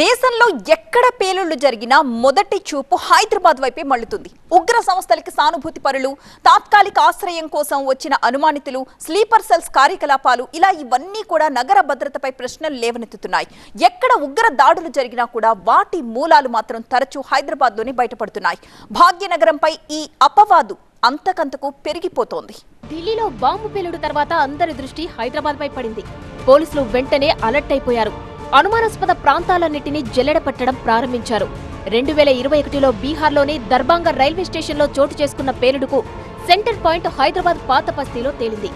దేశంలో ఎక్కడ పేలుళ్ళు జరిగినా మొదటి చూపు హైదరాబాద్ వైపే మళ్ళుతుంది ఉగ్ర సంస్థలకి సానుభూతి పరులు తాత్కాలిక ఆశ్రయం కోసం వచ్చిన అనుమానితులు స్లీపర్ సెల్స్ కార్యకలాపాలు ఇలా ఇవన్నీ కూడా నగర భద్రతపై ప్రశ్నలు లేవనెత్తుతున్నాయి. ఎక్కడ ఉగ్ర దాడులు జరిగినా కూడా వాటి మూలాలు మాత్రం తరచూ హైదరాబాద్లోనే బయటపడుతున్నాయి. భాగ్యనగరంపై ఈ అపవాదు అంతకంతకు పెరిగిపోతోంది. ఢిల్లీలో బాంబు పేలుడు తర్వాత అందరి దృష్టి హైదరాబాద్ పై పడింది. పోలీసులు వెంటనే అలర్ట్ అయిపోయారు. అనుమానాస్పద ప్రాంతాలన్నింటినీ జల్లెడ పట్టడం ప్రారంభించారు. రెండు వేల ఇరవై ఒకటిలో బీహార్లోని దర్బాంగ రైల్వే స్టేషన్లో చోటు చేసుకున్న పేలుడుకు సెంటర్ పాయింట్ హైదరాబాద్ పాత బస్తీలో తేలింది.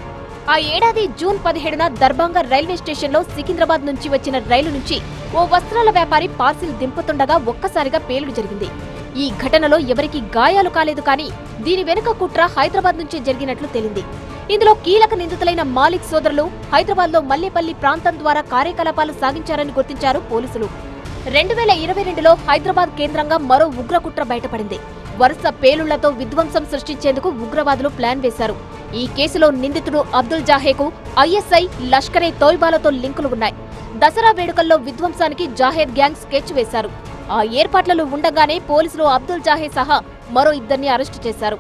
ఆ ఏడాది జూన్ పదిహేడున దర్బాంగ రైల్వే స్టేషన్లో సికింద్రాబాద్ నుంచి వచ్చిన రైలు నుంచి ఓ వస్త్రాల వ్యాపారి పార్సిల్ దింపుతుండగా ఒక్కసారిగా పేలుడు జరిగింది. ఈ ఘటనలో ఎవరికీ గాయాలు కాలేదు కానీ దీని వెనుక కుట్ర హైదరాబాద్ నుంచే జరిగినట్లు తేలింది. ఇందులో కీలక నిందితులైన మాలిక్ సోదరులు హైదరాబాద్లో మల్లేపల్లి ప్రాంతం ద్వారా కార్యకలాపాలు సాగించారని గుర్తించారు పోలీసులు. రెండు వేల ఇరవై రెండులో హైదరాబాద్ కేంద్రంగా మరో ఉగ్రకుట్ర బయటపడింది. వరుస పేలుళ్ళతో విధ్వంసం సృష్టించేందుకు ఉగ్రవాదులు ప్లాన్ వేశారు. ఈ కేసులో నిందితుడు అబ్దుల్ జాహేకు ఐఎస్ఐ లష్కరే తోయిబాలతో లింకులు ఉన్నాయి. దసరా వేడుకల్లో విధ్వంసానికి జాహేద్ గ్యాంగ్ స్కెచ్ వేశారు. ఆ ఏర్పాట్లలో ఉండగానే పోలీసులు అబ్దుల్ జాహే సహా మరో ఇద్దరిని అరెస్టు చేశారు.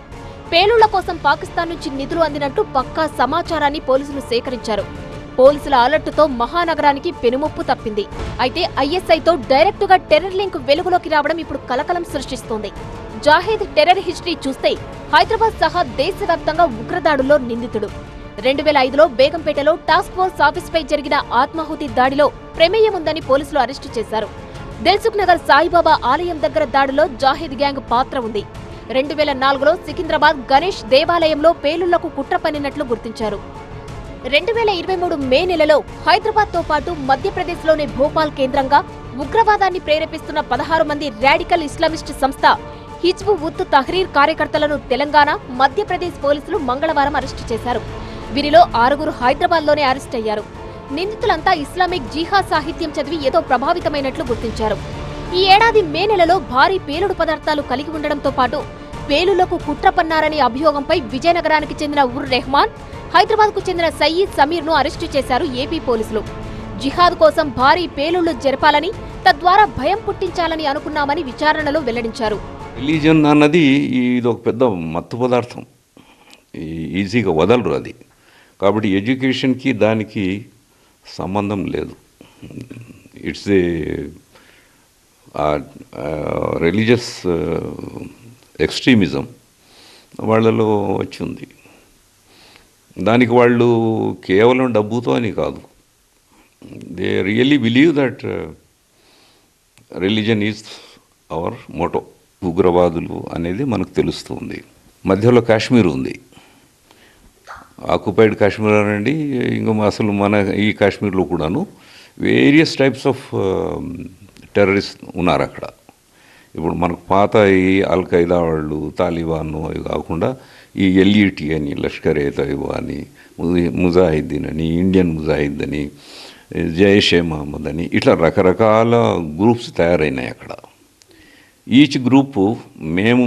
పేలుళ్ళ కోసం పాకిస్తాన్ నుంచి నిధులు అందినట్టు పక్కా సమాచారాన్ని పోలీసులు సేకరించారు. పోలీసుల అలర్టుతో మహానగరానికి పెనుముప్పు తప్పింది. అయితే ఐఎస్ఐతో డైరెక్టుగా టెర్రర్ లింక్ వెలుగులోకి రావడం ఇప్పుడు కలకలం సృష్టిస్తోంది. జాహీద్ టెర్రర్ హిస్టరీ చూస్తే హైదరాబాద్ సహా దేశవ్యాప్తంగా ఉగ్రదాడుల్లో నిందితుడు. రెండు వేల ఐదులో బేగంపేటలో టాస్క్ ఫోర్స్ ఆఫీస్పై జరిగిన ఆత్మాహుతి దాడిలో ప్రమేయం ఉందని పోలీసులు అరెస్టు చేశారు. దిల్సుఖ్ నగర్ సాయిబాబా ఆలయం దగ్గర దాడిలో జాహీద్ గ్యాంగ్ పాత్ర ఉంది. రెండు వేల నాలుగులో సికింద్రాబాద్ గణేష్ దేవాలయంలో పేలుళ్ళకు కుట్ర పన్నినట్లు గుర్తించారు. రెండు వేల ఇరవై మూడు మే నెలలో హైదరాబాద్తో పాటు మధ్యప్రదేశ్లోని భోపాల్ కేంద్రంగా ఉగ్రవాదాన్ని ప్రేరేపిస్తున్న పదహారు మంది రాడికల్ ఇస్లామిస్ట్ సంస్థ హిజ్బు ఉత్ తహ్రీర్ కార్యకర్తలను తెలంగాణ మధ్యప్రదేశ్ పోలీసులు మంగళవారం అరెస్టు చేశారు. వీరిలో ఆరుగురు హైదరాబాద్లోనే అరెస్ట్ అయ్యారు నిందితులంతా ఇస్లామిక్ జీహా సాహిత్యం చదివి ఏదో ప్రభావితమైనట్లు గుర్తించారు. ఈ ఏడాది మే నెలలో భారీ పేలుడు పదార్థాలు కలిగి ఉండడంతో పాటు పేలులకు కుట్ర పన్నారనే అభియోగంపై విజయనగరానికి చెందిన ఉర్ రెహమాన్ హైదరాబాద్కు చెందిన సయీద్ సమీర్ను అరెస్టు చేశారు ఏపీ పోలీసులు. జిహాద్ కోసం భారీ పేలుళ్ళు జరపాలని తద్వారా భయం పుట్టించాలని అనుకున్నామని విచారణలో వెల్లడించారు. రిలీజన్ అన్నది ఇది ఒక పెద్ద మత్తు పదార్థం. ఈ- ఈజీగా వదలరు అది. కాబట్టి ఎడ్యుకేషన్కి దానికి సంబంధం లేదు. ఇట్స్ ఏ రిలీజియస్ ఎక్స్ట్రీమిజం వాళ్ళలో వచ్చి ఉంది దానికి వాళ్ళు కేవలం డబ్బుతో అని కాదు. They really believe that religion is our motto ఉగ్రవాదులు అనేది మనకు తెలుస్తుంది. మధ్యలో కాశ్మీర్ ఉంది. ఆక్యుపైడ్ కాశ్మీర్ అనండి. ఇంకా అసలు మన ఈ కాశ్మీర్లో కూడాను వేరియస్ టైప్స్ ఆఫ్ టెర్రరిస్ట్ ఉన్నారు అక్కడ. ఇప్పుడు మనకు పాత ఈ అల్ ఖైదా వాళ్ళు తాలిబాన్ అవి కాకుండా ఈ ఎల్ఈటి అని లష్కర్ ఏ తైబా అని ముజాహిద్దీన్ అని ఇండియన్ ముజాహిద్ అని జైషే మహమ్మద్ అని ఇట్లా రకరకాల గ్రూప్స్ తయారైనాయి అక్కడ. ఈచ్ గ్రూపు మేము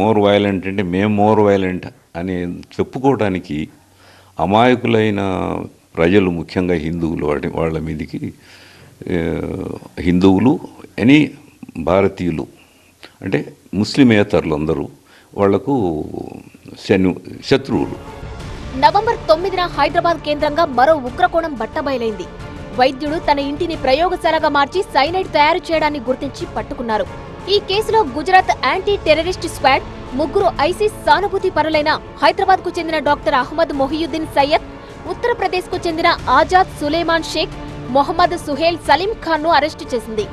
మోర్ వైలెంట్ అంటే మేము మోర్ వైలెంట్ అని చెప్పుకోవడానికి అమాయకులైన ప్రజలు ముఖ్యంగా హిందువులు వాటి వాళ్ళ మీదకి హిందువులు ఎనీ భారతీయులు అంటే ముస్లిమేతరులు అందరూ వాళ్ళకు శను శత్రువులు. నవంబర్ తొమ్మిదిన హైదరాబాద్ కేంద్రంగా మరో ఉగ్రకోణం బట్టబయలైంది. వైద్యుడు తన ఇంటిని ప్రయోగశాలగా మార్చి సైనైడ్ తయారు చేయడాన్ని గుర్తించి పట్టుకున్నారు. ఈ కేసులో గుజరాత్ యాంటీ టెర్రరిస్ట్ స్క్వాడ్ ముగ్గురు ఐసిస్ సానుభూతి పరులైన హైదరాబాద్కు చెందిన డాక్టర్ అహ్మద్ మొహియుద్దీన్ సయ్యద్ ఉత్తరప్రదేశ్కు చెందిన ఆజాద్ సులేమాన్ షేక్ మొహమ్మద్ సుహేల్ సలీం ఖాన్ను అరెస్టు చేసింది.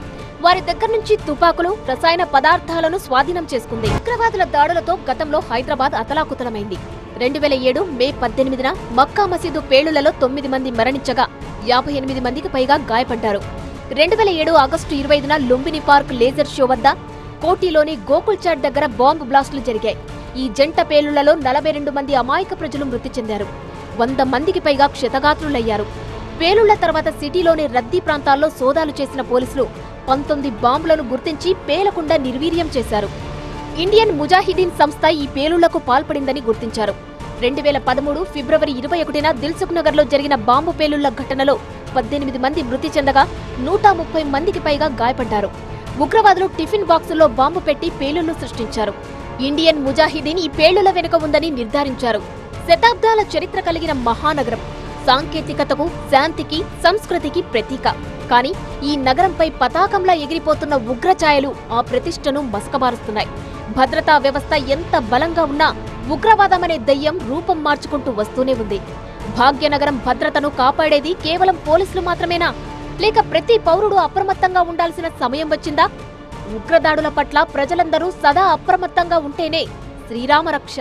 వారి దగ్గర నుంచి తుపాకులు రసాయన పదార్థాలను స్వాధీనం చేసుకుంది. ఉగ్రవాదుల దాడులతో గతంలో హైదరాబాద్ అతలాకుతలమైంది. రెండు వేల ఏడు మే పద్దెనిమిదిన మక్కా మసీదు పేలులలో తొమ్మిది మంది మరణించగా యాభై ఎనిమిది మందికి పైగా గాయపడ్డారు. రెండు వేల ఏడు ఆగస్టు ఇరవై ఐదున లుంబిని పార్క్ లేజర్ షో వద్ద కోటిలోని గోకుల్ చాట్ దగ్గర బాంబు బ్లాస్టులు జరిగాయి. ఈ జంట పేలులలో నలభై రెండు మంది అమాయక ప్రజలు మృతి చెందారు. వంద మందికి పైగా క్షతగాత్రులయ్యారు. పేలుళ్ళ తర్వాత సిటీలోని రద్దీ ప్రాంతాల్లో సోదాలు చేసిన పోలీసులు పంతొమ్మిది బాంబులను గుర్తించి పేలకుండా నిర్వీర్యం చేశారు. ఇండియన్ ముజాహిదీన్ సంస్థ ఈ పేలుళ్ళకు పాల్పడిందని గుర్తించారు. రెండు వేల పదమూడు ఫిబ్రవరి ఇరవై ఒకటిన దిల్సుఖ్ నగర్లో జరిగిన బాంబు పేలుళ్ళ ఘటనలో పద్దెనిమిది మంది మృతి చెందగా నూట ముప్పై మందికి పైగా గాయపడ్డారు. ఉగ్రవాదులు టిఫిన్ బాక్సుల్లో బాంబు పెట్టి పేలుళ్ళు సృష్టించారు. ఇండియన్ ముజాహిదీన్ ఈ పేలుల వెనుక ఉందని నిర్ధారించారు. శతాబ్దాల చరిత్ర కలిగిన మహానగరం. సాంకేతికతకు శాంతికి సంస్కృతికి ప్రతీక. కానీ ఈ నగరంపై పతాకంలా ఎగిరిపోతున్న ఉగ్రఛాయలు ఆ ప్రతిష్టను మసకబారుస్తున్నాయి. భద్రతా వ్యవస్థ ఎంత బలంగా ఉన్నా ఉగ్రవాదమనే దయ్యం రూపం మార్చుకుంటూ వస్తూనే ఉంది. భాగ్యనగరం భద్రతను కాపాడేది కేవలం పోలీసులు మాత్రమేనా? లేక ప్రతి పౌరుడు అప్రమత్తంగా ఉండాల్సిన సమయం వచ్చిందా? ఉగ్రదాడుల పట్ల ప్రజలందరూ సదా అప్రమత్తంగా ఉంటేనే శ్రీరామ రక్ష